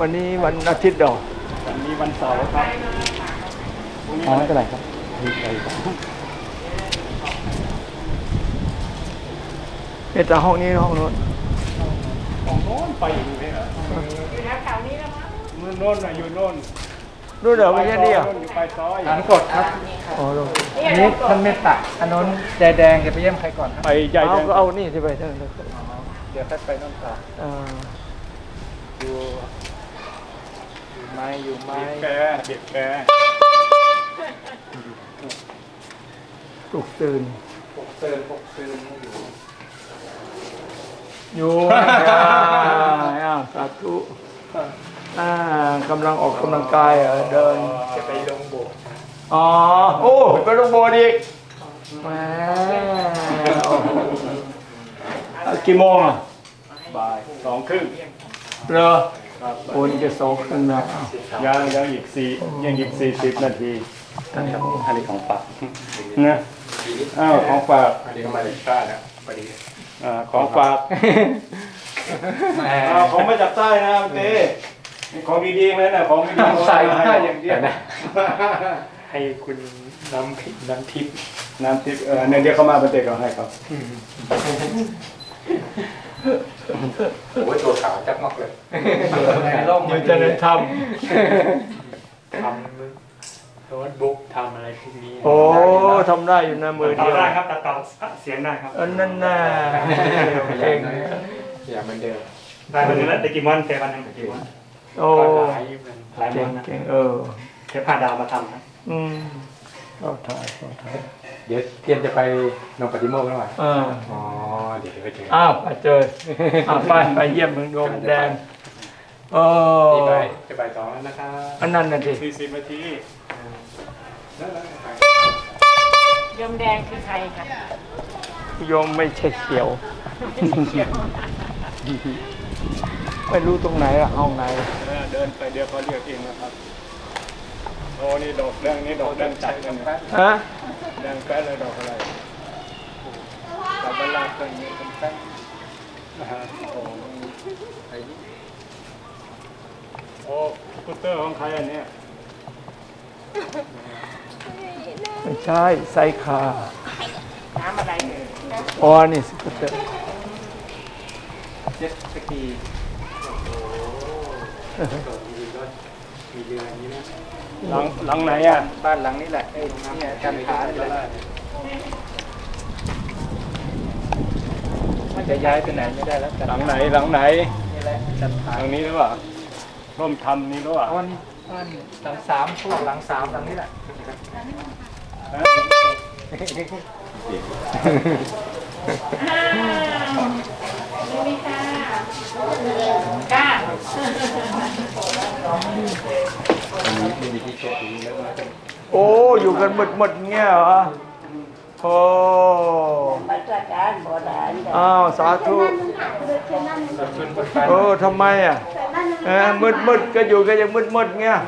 วันนี้วันอาทิตย์ดอกวันนี้วันเสาร์ครับพรุ่งนี้อ๋อวันเท่าไหร่ครับดีใจครับเอแต่ห้องนี้ห้องโน้นของโน้นไปอีกไหมเหรออยู่แถวนี้แล้วมั้งโน้นน่ะอยู่โน้นรู้เดี๋ยวไม่ใช่นี่อะโอยู่ปลายซอยฐานกดครับอ๋อลงอันนี้ท่านเมตตาอันนู้นแดแดงจะไปเยี่ยมใครก่อนครับ ไปใหญ่เอาแดงก็เอานี่ที่ไปเท่านั้นเดี๋ยวค่อยไปน้นต่อ เออ อยู่ อยู่ไม้อยู่ไม้บีบแกบีบแกปลุกตื่นปกเซินปกเซินอยู่อยู่อ่าสาธุอ่ากำลังออกกำลังกายเหรอเดินจะไปลงโบสถ์อ๋อโอ้ไปลงโบสถ์อีกแหมโอ้โหอะกี่โมงอะบ่ายสองครึ่งเหรอ ครับโอ้นี่จะสองครึ่งแล้วยังยังอีกสี่ยังอีกสี่สิบนาทีอันนี้ของฝากนะอ้าวของฝากอันนี้ก็มาจากใต้นะพอดีอ่าของฝากแหมอ้าวของมาจากใต้นะเต้ของดีๆเลยนะของดีๆใส่ผ้าอย่างเดียวนะให้คุณน้ำผิน้ำทิพย์น้ำทิพย์เออเนี่ยเดี๋ยวเขามาประเทศเราให้ครับ โอ้ยตัวขาวจักมากเลยร่มมันจะได้ททำโน้ตบุ๊กทำอะไรพวกนี้ำโอ้ทำได้อยู่นะมือเดียวได้ครับตัดต่อเสียงได้ครับ อันนั้นน่ะเก่งอย่าเหมือนเดิมได้วันนึงแล้วแต่กี่วันแต่วันหนึงแต่กี่วันโอ้ก็หลายมันหลายเก่วังนนะเก่งเออเทปผ่านดาวมาทำครับอืม เข้าถ่ายเข้าถ่ายเดี๋ยวเตรียมจะไปนงปฏิโมกข์แล้วไหมอ่าอ๋อ เดี๋ยวไปเจออ้าวไปเจออ้าวไปไปเยี่ยมเมืองดงแดงโอ้นี่ไปจะไปสองแล้วนะครับอันนั้นน่ะสิสี่สิบนาทียมแดงคือใครคะโยมไม่ใช่เขียว ไม่รู้ตรงไหนอะห้องไหน เออเดินไปเดี๋ยวเขาเรียกเองนะครับ โอ้นี่ดอกแดงนี่ดอกแดงจัดกันฮะแดงแป๊ดเลยดอกอะไรกับเวลาเคยมีเป็นแป๊ดนะฮะโอ้ไอ้นี่โอ้สกูตเตอร์ของใครอันเนี้ยไม่ใช่ไซคาน้ำอะไรเอ่ยอ๋อนี่สกูตเตอร์เจ็ตสกีโอ้โห มีเรืออย่างนี้นะหลังหลังไหนอะ บ้านหลังนี้แหละไอ้เนี่ยกันขานี่แหละมันจะย้ายไปไหนไม่ได้แล้วหลังไหนหลังไหนนี่แหละกันขาหลังนี้หรือเปล่าร่วมทำนี่หรือเปล่าบ้านบ้านหลังสามพวกหลังสามหลังนี้แหละฮะนี่มีค่ะกล้าไม่มีที่ โต๊ะอยู่แล้วมาเป็นโอ้ อยู่กันหมดหมดๆเงี้ยเหรอ โอ้มาตรการโบราณอ้าว สาธุชวนคนไปเออทำไมอะเออมืดมืดๆก็อยู่ก็ยังมืดมืดๆเงี้ย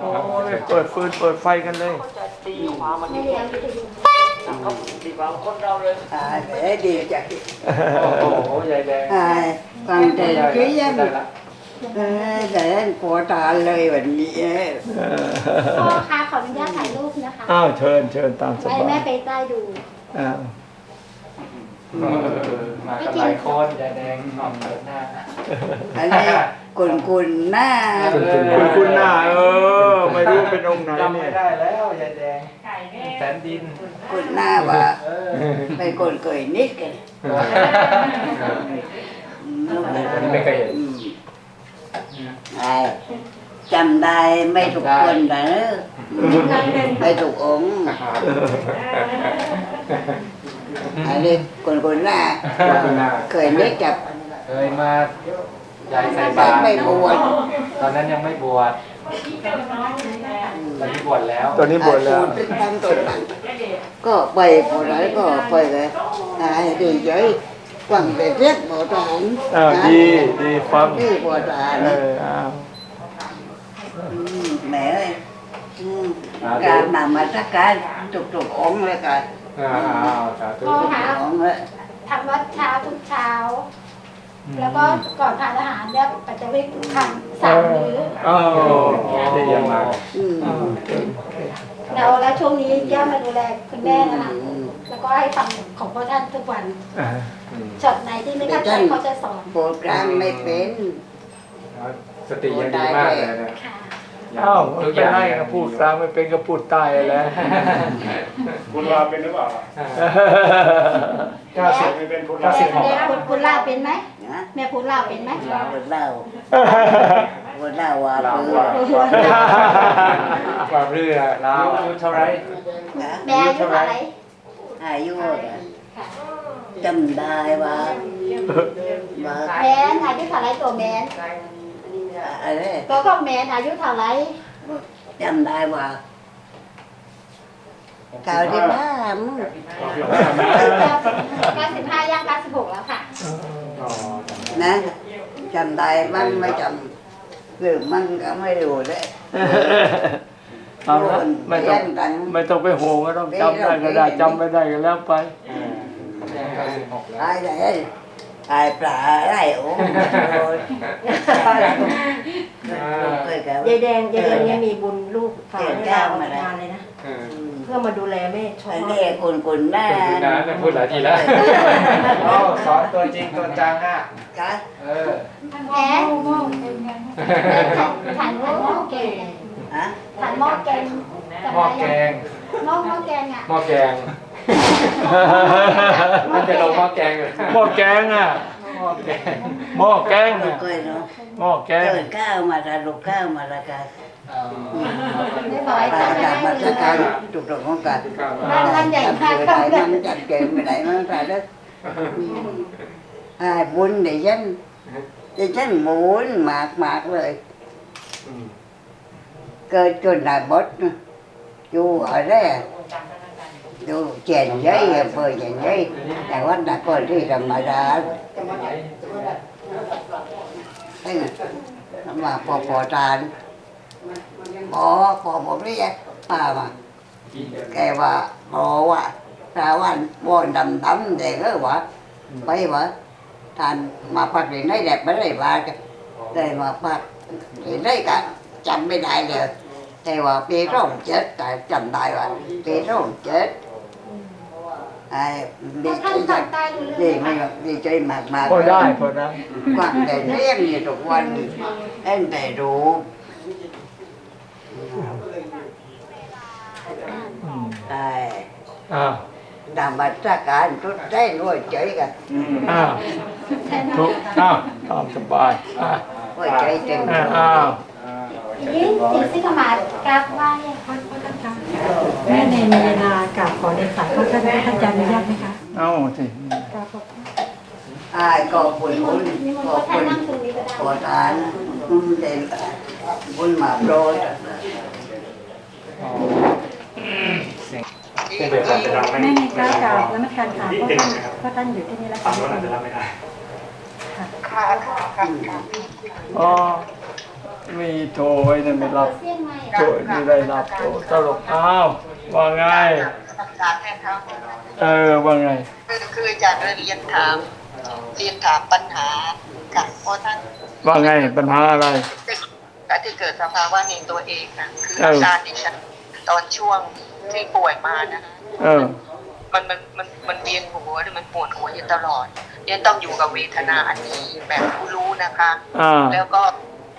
โอ้ยเปิดฟืนเปิดไฟกันเลย à để điều chặt โอ้โหยายแดง à còn tiền khí ได้ em ละ để anh của ta lời bệnh gì พ่อคะขออนุญาตถ่ายรูปนะคะอ้าวเชิญเชิญตามสไว้บาแม่ยไปใต้ดูอ้าวมากันหลายคนยายแดงหอมเปิดหน้า anh ấy cùn cùn na คุณคุณหน้าเออไม่รู้เป็นองค์ไหนจำเนี่ไม่ยได้แล้วยายแดงไก่แม่แสนดิน cùn na và เออ phải cùn cười nít kìa อันนี้ไม่เคยเห็น ไอ้จำได้ไม่ถูกคนนะไม่ถูกองค์อันนี้คนคนหน้าเคยนึกจับเคยมาใหญ่ใส่บาตไม่บวชตอนนั้นยังไม่บวชตอนนี้บวชแล้ว ตอนนี้บวชแล้วก็ไปพอแล้วก็ไปเลยไอ้ดีใจ tròn อ้าวดีดีฟัง đi bộ เอ tròn ออ้าว Ừ, mẹ ơi ừ. cả nằm mà chắc cái chục chục ổn rồi cả อ้าวสาธุพ่อคะ ổn rồi ทำวัดเช้าทุกเช้าอแล้วก็ก่อนทานอาหารเนี่ยปัจจะวิ่งทานสามมื้อโอ้ดีอย่างมากอืมแล้วแล้วช่วงนี้ย่ามาดูแลคุณแม่นะคะ แล้วก็ให้ฟังของพ่อท่านทุกวันอ่าช็อตไหนที่ไม่เข้าใจเขาจะสอนโปรแกรมไม่เป็นสติยังดีมากเลยนะค่ะเอ้าไม่เป็นไรก็พูดกลางไม่เป็นก็พูดใต้แล้วคุณว่าเป็นหรือเปล่าเก้าสิบไม่เป็นคุณเก้าว่าสิบหกแม่พูดพูดลาวเป็นไหมนะแม่พูดลาวเป็นไหมคนเล่าคนเล่าว่าลาวเบื่อว่าความเรือลาวอายุเท่าไรนะแม่อายุเท่าไหร่ อายุจำได้ว่าว่าแม่อายุเท่าไหร่ตัวแม่อะไรตัวก็แม่อายุเท่าไหร่จำได้ว่าเก้าสิบห้ามั้งเก้าสิบห้าย่างเก้าสิบหกแล้วค่ะอ๋อนะจำได้มันไม่จำหรือมันก็ไม่รู้เลย เอาละไม่ต้องไม่ต้องไปโหงก็ต้องจำได้ก็ได้จำไม่ได้ก็แล้วไปเก้าสิบหกแล้วไอ้ไหนไอ้ปลาไอ้โอ้ยเคยแกยายแดงยายแดงเนี่ยมีบุญลูกฝากให้ลาออกงานเลยนะเออเพื่อมาดูแลแม่ชอไอ้บนี่คุณคุณแม่คุณนะเนี่ยพูดหลายทีแล้วอ๋อสอนตัวจริงตัวจังอะกะเออแม่ถ่านหม้อแกง ฮะถ่านหม้อแกงหม้อแกงหม้อหม้อแกงอะหม้อแกงมันจะลงหม้อแกงเลยหม้อแกงอะหม้อแกงหม้อแกงลูอะกเคยเนาะหม้อแกงเกิดข้าวมาละลูกข้าวมาละกันไม่บ่อยตาจัจากมาจากการถูกต้องของกันบ้านบ้านใหญ่มากจัดเกิดมันจัดเกิดไม่ได้มันแต่ละอ่าบุญเดี๋ยวฉันเดี๋ยวฉันหมุนมากมากเลยอื มเกิดจนได้บดอยู่ ở đây อยู่เขียน giấy vừa เขียน giấy แต่ว่า đã có ที่ธรรมดาใช่ไหมมาพอพอทานพอพอผมเรียกป้ามาแกว่าพอว่าถ้าวันบนดำดำเด็กก็ว่าไปว่าทานมาพักที่ไหนแดดไม่ได้ว่ากันได้มาพักที่ไหนกันจำไม่ได้เลย แต่ว่าปีร่อง chết tại trầm đại ว่าปีร่อง chết ai đi ท่าน chơi ภาค giặc ใต้รู้ đi เรื่องไหม mày đi chơi mạc mạc พอได้พอได้ quăng đèn riêng như tục quanh em đầy đủ อืม ai อ้าว làm bạch ra cả chút trái nuôi chơi cả อ้าวทุกอ้าวตามสบายอะ nuôi chơi chừng อะอ้าว ยิ่งตีซิกมากราบไหว้แม่ในมีนากราบขอในสายพระท่านท่านจะอนุญาตไหมคะเอาสิกราบขอบ ai có buồn นิมน buồn ต์นิมนต์ có พ่อทาน buồn นั่งตรงนี้ก็ได้ có tàn để buồn mà rồi เป็นแบบนั้นจะรับไม่แม่ในกราบกราบแล้วมันการถามพระท่านพระท่านอยู่ที่นี่แล้วฝั่ค่ะงโน้นอาจจะรับไม่ได้อ๋อ มีโทรไว้เนี่ยไม่รับเสี้ยงไหมโทรไม่ได้รับโทรตลกอ้าวว่าไงเออว่าไง คือคือจะเรียนถาม เรียนถามปัญหาค่ะเพราะท่านว่าไงปัญหาอะไรก็ที่เกิดสภาวะในตัวเองนะคือเอออาการดิฉันตอนช่วงที่ป่วยมานะเออ มันมันมันมันเวียนหัวมันปวดหัวอยู่ตลอดเนี่ยต้องอยู่กับเวทนาอันนี้แบบผู้รู้นะคะอ่าแล้วก็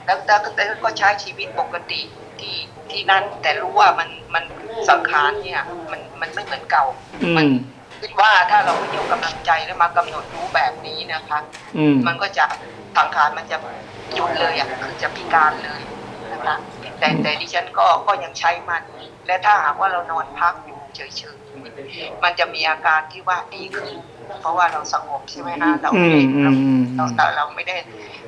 แล้วแล้วแล้วก็ใช้ชีวิตปกติที่ที่นั่นแต่รู้ว่ามันมันสังขารเนี่ยมันมันไม่เหมือนเก่าอืมัมคิดว่าถ้าเราไม่ยกกำลังใจแล้วมากำหนดรู้แบบนี้นะคะอืมมันก็จะสังขารมันจะหยุดเลยอะคือจะพิการเลยนะคะแต่แต่ดิฉันก็ก็ยังใช้มัน และถ้าหากว่าเรานอนพักอยู่ เฉยๆมันจะมีอาการที่ว่าดีขึ้น เพราะว่าเราสงบใช่ไหมคะเราอืไม่มได้อืมอืมเราเราเราไม่ได้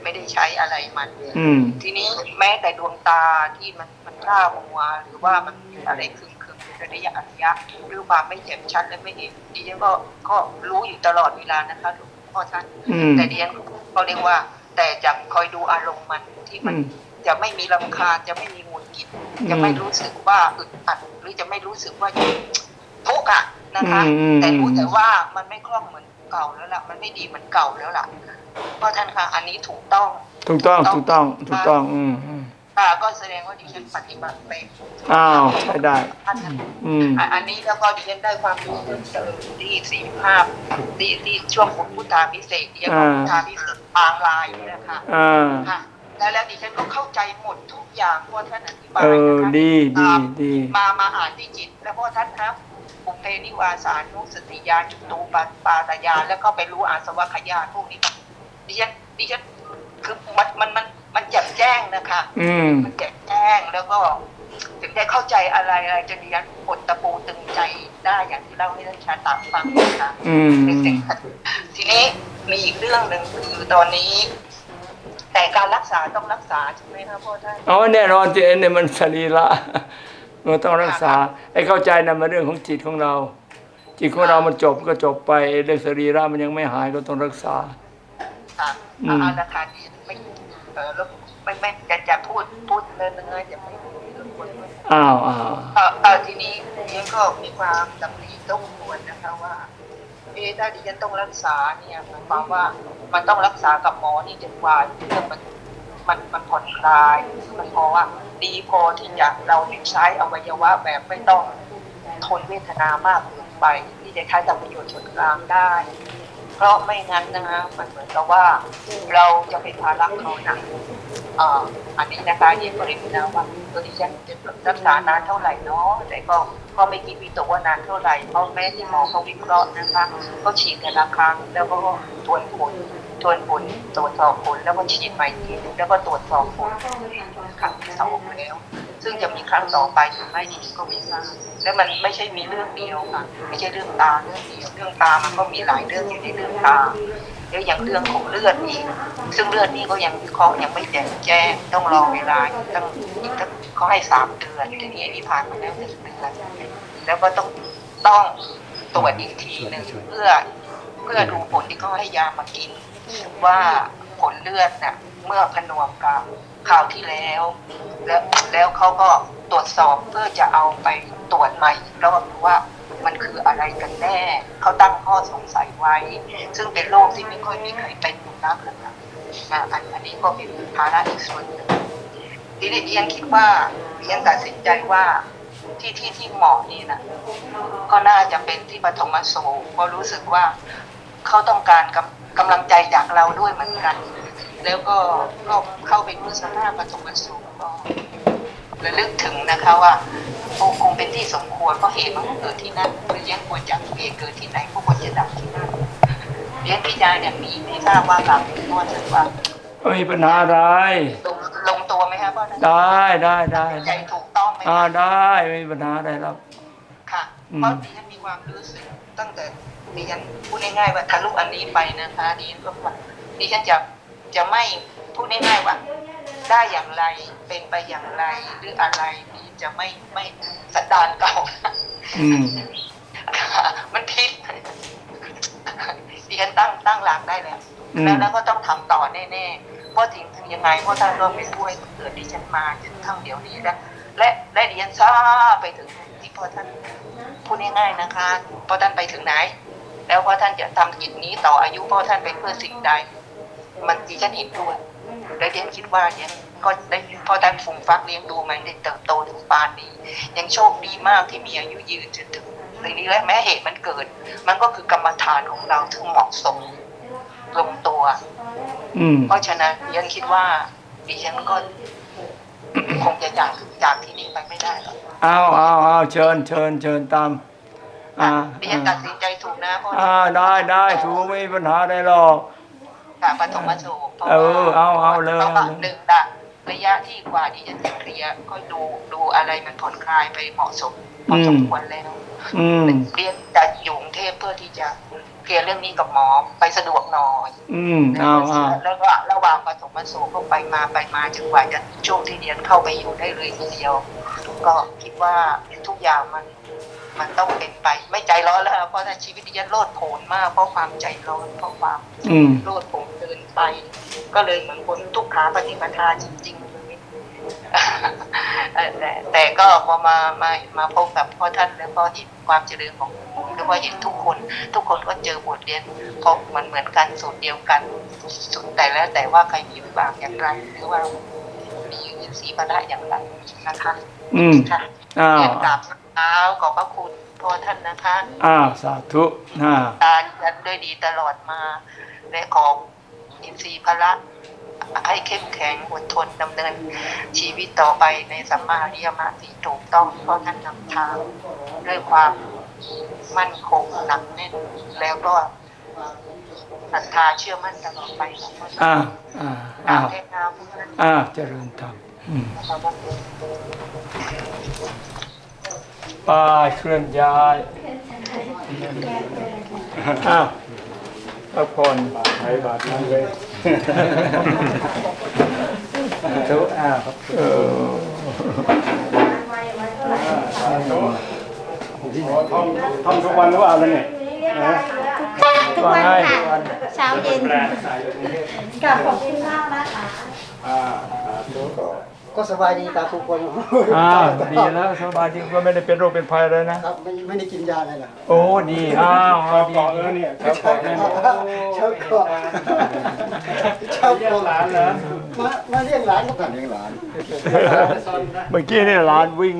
ไม่ได้ใช้อะไรมันอืมทีนี้แม้แต่ดวงตาที่มันมันพร่ามัวหรือว่ามันมีอะไรคึมคึมๆระยะระยะหรือความไม่เห็นชัดและไม่เห็นดิฉันก็ก็รู้อยู่ตลอดเวลานะคะหลวงพ่อท่านอืมแต่ดิฉันก็เรียกว่า แต่จะคอยดูอารมณ์มันที่มันอืม จะไม่มีลำคาญจะไม่มีหงุดหงิดอืมจะไม่รู้สึกว่าอึดอัดหรือจะไม่รู้สึกว่าทุกข์อะนะคะอืมอืมแต่รู้แต่ว่ามันไม่คล่องเหมือนเก่าแล้วล่ะ มันไม่ดีเหมือนเก่าแล้วล่ะเพราะท่านคะอันนี้ถูกต้อง ถูกต้องถูกต้องถูกต้องอืมอืมค่ะก็แสดงว่าดิฉันปฏิบัติเป็นอ้าวใช้ได้ท่านนะอืมอะอันนี้แล้วก็ดิฉันได้ความรู้เพิ่มเติมที่สี่ภาพที่ที่ช่วงของพุทธาพิเศษกดิฉันบอกพุทธาพิเศษกบางลายนี่นะคะอ่าค่ะ แล้วแล้วดิฉันก็เข้าใจหมดทุกอย่างเพราะท่านอธิบายเออนะคะดีดีตามดี มามาอ่านที่จิต แล้วเพราะท่านครับบุพเพนิวาสานุสติญาณจุตูปปาตญาณแล้วก็ไปรู้อาสวะขยานพวกนี้ดิฉันดิฉันคือมันมันมันมันแจ่มแจ้งนะคะ อืม มันแจ่มแจ้งแล้วก็ ถึงได้เข้าใจอะไรอะไรจนดิฉันปลดตะปูตึงใจได้อย่างที่เล่าให้ท่านชาตาฟังนะคะ อืม ทีนี้มีอีกเรื่องหนึ่งคือตอนนี้ แต่การรักษาต้องรักษาใช่ไหมครับพ่อท่านเอาแน่นอนที่เนี่ยมันสรีระเราต้องรักษาไอ้เข้าใจนะมันเรื่องของจิตของเรา จิตของเรามันจบก็จบไปเรื่องสรีระมันยังไม่หายก็ต้องรักษาค่ะอืมเอาราคาที่ไม่เออแล้วไม่ไม่จะจะพูดพูดเนินเนินจะไม่พูดเรื่องคนด้วยอ้าวอ้าวเออเออทีนี้ดิฉันก็มีความดำริต้องควรนะคะว่า เอะถ้าดิฉันต้องรักษาเนี่ยหมายความว่ามันต้องรักษากับหมอนี่จนกว่าเรื่องมันมันมันผ่อนคลาย มันพอว่าดีพอที่จะเราใช้อวัยวะแบบไม่ต้องทนเวทนามากเกินไป ที่จะใช้กับประโยชน์ส่วนกลางได้ เพราะไม่งั้นนะฮะมันเหมือนกับว่าเราจะเป็นภาระเขาหนัก อันนี้นะคะเรียนก็เรียนนะว่าตัวที่ฉันจะรักษานานเท่าไหร่เนาะแต่ก็ก็ไม่คิดวิตกว่านานเท่าไหร่เพราะแม้ที่หมอเขาวิเคราะห์นะคะ ก็ฉีดแต่ละครั้งแล้วก็ทวนผลทวนผลตรวจสอบผลแล้วก็ฉีดใหม่ทีนึงแล้วก็ตรวจสอบผลครั้งที่สองแล้ว ซึ่งจะมีครั้งต่อไปหรือไม่นี่ก็ไม่ทราบและมันไม่ใช่มีเรื่องเดียวค่ะ ไม่ใช่เรื่องตาเรื่องเดียวเรื่องตามันก็มีหลายเรื่องอยู่ในเรื่องตา แล้วอย่างเรื่องของเลือดอีก ซึ่งเลือดนี่ก็ยังวิเคราะห์ยังไม่แจ่มแจ้งต้องรอเวลาอีกตั้งอีกตั้งเขาให้สามเดือนทีนี้นี่ผ่านมาแล้วหนึ่งเดือนแล้วก็ต้องต้องตรวจอีกทีหนึ่งเพื่อเพื่อดูผลที่เขาให้ยามากิน ว่าผลเลือดน่ะเมื่อผนวกกับคราวที่แล้ว แล้วแล้วเขาก็ตรวจสอบเพื่อจะเอาไปตรวจใหม่อีกรอบว่า มันคืออะไรกันแน่ เขาตั้งข้อสงสัยไว้ ซึ่งเป็นโรคที่ไม่ค่อยมีใครเป็นอยู่นักนะคะอะอันอันนี้ก็เป็นภาระอีกส่วนหนึ่งทีนี้เอียนคิดว่าเอียนตัดสินใจว่าที่ที่ที่เหมาะนี่นะก็น่าจะเป็นที่ปฐมสูงเพราะรู้สึกว่าเขาต้องการกำกำลังใจจากเราด้วยเหมือนกัน แล้วก็ก็เข้าไปดูสภาพปฐมสูงก็ระลึกถึงนะคะว่า โอ้คงเป็นที่สมควรเพราะเหตุมันเกิดที่นั่นหรือยังควรจะเหตุเกิดที่ไหนก็ควรจะดับที่นั่นเรียนพิจารณาอย่างนี้ไม่ทราบว่าการเป็นพ่อจะว่าไม่มีปัญหาอะไรลงลงตัวไหมครับพ่อท่านได้ได้ได้ใจถูกต้องไหมอ่าคะได้ไม่มีปัญหาอะไรหรอกค่ะอืมเพราะดิฉันมีความรู้สึกตั้งแต่ดิฉันพูดง่ายๆว่าทะลุอันนี้ไปนะคะดิฉันก็ว่าดิฉันจะจะไม่พูดง่ายๆว่า ได้อย่างไรเป็นไปอย่างไรหรืออะไรดิฉันจะไม่ไม่สันดานเก่าอืมมันผิดดิฉันตั้งตั้งหลักได้แล้วอืมแล้วแล้วก็ต้องทำต่อแน่ๆเพราะถึงยังไงเพราะท่านก็เป็นผู้ให้เกิดดิฉันมาจนทั้งเดี๋ยวนี้แล้วและและดิฉันทราบไปถึงที่พ่อท่านพูดง่ายๆนะคะพ่อท่านไปถึงไหน แล้วพ่อท่านจะทำกิจนี้ต่ออายุพ่อท่านไปเพื่อสิ่งใด มันดิฉันเห็นด้วย และดิฉันคิดว่าดิฉันก็ได้พ่อท่านฟูมฟักเลี้ยงดูมันได้เติบโตถึงปานนี้ ยังโชคดีมากที่มีอายุยืนจนถึงในนี้และแม้เหตุมันเกิด มันก็คือกรรมฐานของเราที่เหมาะสมลงตัวอืมเพราะฉะนั้นดิฉันคิดว่าดิฉันก็คงจะจากจากที่นี่ไปไม่ได้หรอกเอาเอาเอาเชิญเชิญเชิญตามอ่าดิฉันตัดสินใจถูกนะเพราะอ่าได้ได้ถูกไม่มีปัญหาอะไรหรอก การปฐมสูงเพราะเออว่าเอาเอาเลยเพราะว่าหนึ่งละระยะที่กว่าดิฉันจะเคลียร์ก็ดูดูอะไรมันผ่อนคลายไปเหมาะสมพอสมควรแล้วอืมเรียนจะอยู่กรุงเทพเพื่อที่จะเคลียร์เรื่องนี้กับหมอไปสะดวกหน่อย อืมเอาเอาแล้วก็ระหว่างปฐมสูงก็ไปมาไปมาจนกว่าจะช่วงที่เรียนเข้าไปอยู่ได้เลยทีเดียว ก็คิดว่าทุกอย่างมัน มันต้องเป็นไปไม่ใจร้อนแล้วครับเพราะถ้าชีวิตดิฉันโลดโผนมากเพราะความใจร้อนเพราะความอืมโลดโผนเกินไป ก็เลยเหมือนคนทุกขาปฏิปทาจริงๆเลยเอ่อแต่แต่ก็พอมามามาพบกับพ่อท่านแล้วก็เห็นความเจริญของผมแล้วก็เห็นทุกคน ทุกคนก็เจอบทเรียนเพราะมันเหมือนกันสูตรเดียวกันสูตรแต่แล้วแต่ว่าใครมีวิบากอย่างไรหรือว่ามีอินทรีย์พละอย่างไรนะคะ อืมค่ะอ้าวเรียนกราบ เท้าขอบพระคุณพ่อท่านนะคะอ้าวสาธุอ่าตาดิฉันด้วยดีตลอดมา และขออินทรีย์พละให้เข้มแข็งอดทนดำเนิน ชีวิตต่อไปในสัมมาอริยมรรคที่ถูกต้องเพราะท่านนำทางด้วยความมั่นคงหนักแน่นแล้วก็ศรัทธาเชื่อมั่นตลอดไปของพระอ้าท่าวนอ้าวตามเทศนาพุทธอ้าวเจริญธรรมอืม ป้ายเคลื่อนย้ายอ้าวพักผ่อนใช้บาทนั้นเลยทุกอ้าวเออท่องท่องทุกวันหรือเปล่าแล้วเนี่ยทุกวันค่ะเช้าเย็นแปลสายกรุงเทพกับขอบคุณมากนะคะอ่าสาธุ ก็ก็สบายดีตามทุกคนอ้าวดีแล้วสบายจริงก็ไม่ได้เป็นโรคเป็นภัยเลยนะครับไม่ไม่ได้กินยาอะไรหรอโอ้ดีอ้าวชอบดีเกาะเออเนี่ยชอบเกาะนั่นเนี่ยชอบเกาะชอบเกาะหลานเหรอมามาเลี้ยงหลานก็ผ่านเลี้ยงหลานเมื่อกี้นี่หลานวิ่ง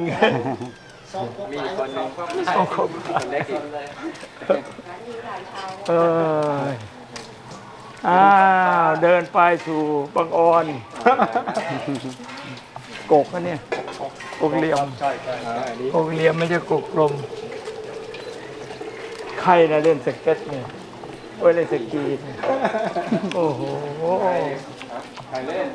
มีคนหนึ่งสองคนคนเล็กอีกเอออ้าวเดินไปสู่บางออน กกนะเนี่ยกกเหลี่ยมใช่ใช่ใช่อันนี้กกเหลี่ยมไม่ใช่กกกลมใครนะเล่นสเก็ตเนี่ยโอ้ยเล่นสกีเนี่ยโอ้โหใครเล่น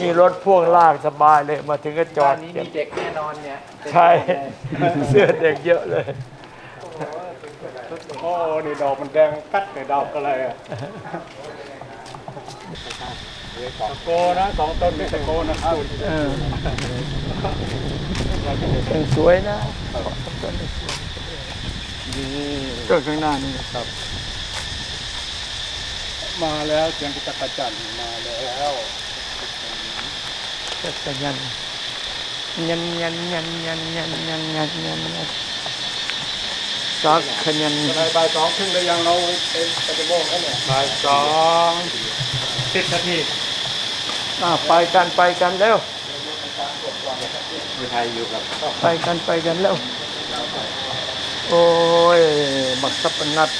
มีรถพ่วงลากสบายเลยมาถึงก็จอบ้าดนนี้เก็บมีเด็กแน่นอนเนี่ยใช่เสื้อเด็กเยอะเลยโอ้นี่ดอกมันแดงกัดเลยดอกอะไรอะ ตะโกนะสองต้นนี่ตะโกนะครับเออยังสวยนะต้นข้างหน้านี่ครับ มาแล้วเสียงจักรจันทร์มาแล้วจักรยันยันยันยันยันยันยันยันยันยันสักขยันบ่ายบ่ายสองครึ่งได้ยังเราไปไปจะโมงแล้วเนี่ยบ่ายสองสิบนาที อะไปกันไปกันเร็วอยู่ไทยอยู่กับไปกันไปกันเร็วโอ้ย บักสับปะนัด